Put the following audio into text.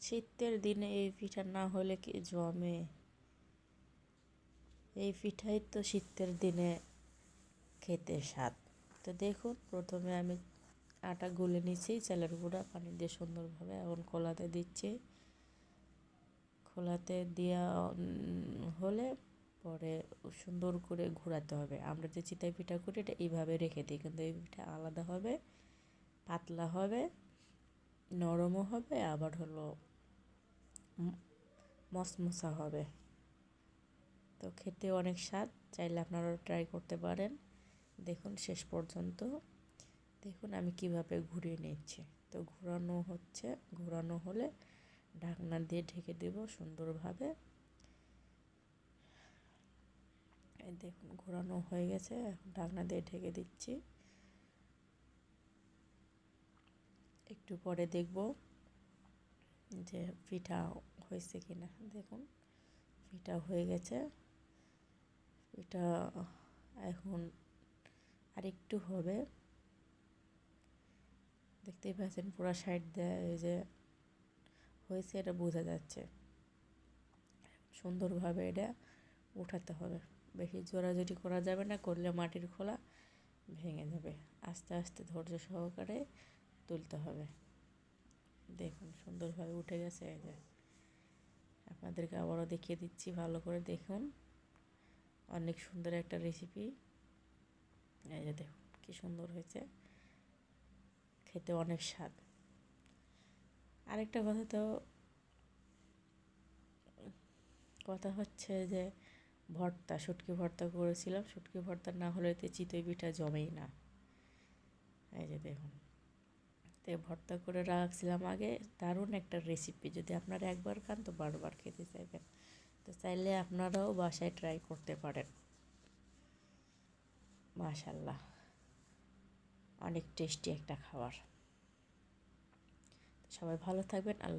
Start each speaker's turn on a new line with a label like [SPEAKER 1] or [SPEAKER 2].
[SPEAKER 1] শীতের দিনে এই পিঠা না হলে কি জমে? এই পিঠাই তো শীতের দিনে খেতে স্বাদ। তো দেখুন, প্রথমে আমি আটা গুলে নিচ্ছি, চালের গুঁড়া, পানি দিয়ে সুন্দরভাবে এখন কলাতে দিচ্ছি। খোলাতে দেওয়া হলে পরে সুন্দর করে ঘোরাতে হবে। আমরা যে চিতাই পিঠা করি, এটা এইভাবে রেখে দিই, কিন্তু এই পিঠা আলাদা হবে, পাতলা হবে। নরমও হবে, আবার হলো মশমশা হবে। তো খেতে অনেক স্বাদ, চাইলে আপনারাও ট্রাই করতে পারেন। দেখুন শেষ পর্যন্ত। দেখুন আমি কীভাবে ঘুরিয়ে নিচ্ছি। তো ঘোরানো হচ্ছে, ঘোরানো হলে ঢাকনা দিয়ে ঢেকে দেব সুন্দরভাবে। দেখুন, ঘোরানো হয়ে গেছে, এখন ঢাকনা দিয়ে ঢেকে দিচ্ছি। একটু পরে দেখব যে পিঠা হয়েছে কি না দেখুন পিঠা হয়ে গেছে। পিঠা এখন আরেকটু হবে। দেখতেই পাচ্ছেন পুরো সাইড দেয় এই যে হয়েছে, এটা বোঝা যাচ্ছে। সুন্দরভাবে এটা উঠাতে হবে। বেশি জোরাজুরি করা যাবে না, করলে মাটির খোলা ভেঙে যাবে। আস্তে আস্তে ধৈর্য সহকারে তুলতে হবে। দেখুন, সুন্দরভাবে উঠে গেছে এই যে। আপনাদেরকে আবারও দেখিয়ে দিচ্ছি, ভালো করে দেখুন। অনেক সুন্দর একটা রেসিপি এই যে দেখুন, কী সুন্দর হয়েছে। খেতে অনেক স্বাদ। আরেকটা কথা তো, কথা হচ্ছে যে ভর্তা, শুটকি ভর্তা করেছিলাম। শুটকি ভর্তা না হলে তো চিতই পিঠা জমেই না। এই যে দেখুন। তো ভর্তা করে রাখছিলাম আগে। দারুণ একটা রেসিপি যদি আপনারা একবার খান তো বারবার খেতে চাইবেন। তো চাইলে আপনারাও বাসায় ট্রাই করতে পারেন। মাশাল্লাহ অনেক টেস্টি একটা খাবার। সবাই ভালো থাকবেন। আল্লাহ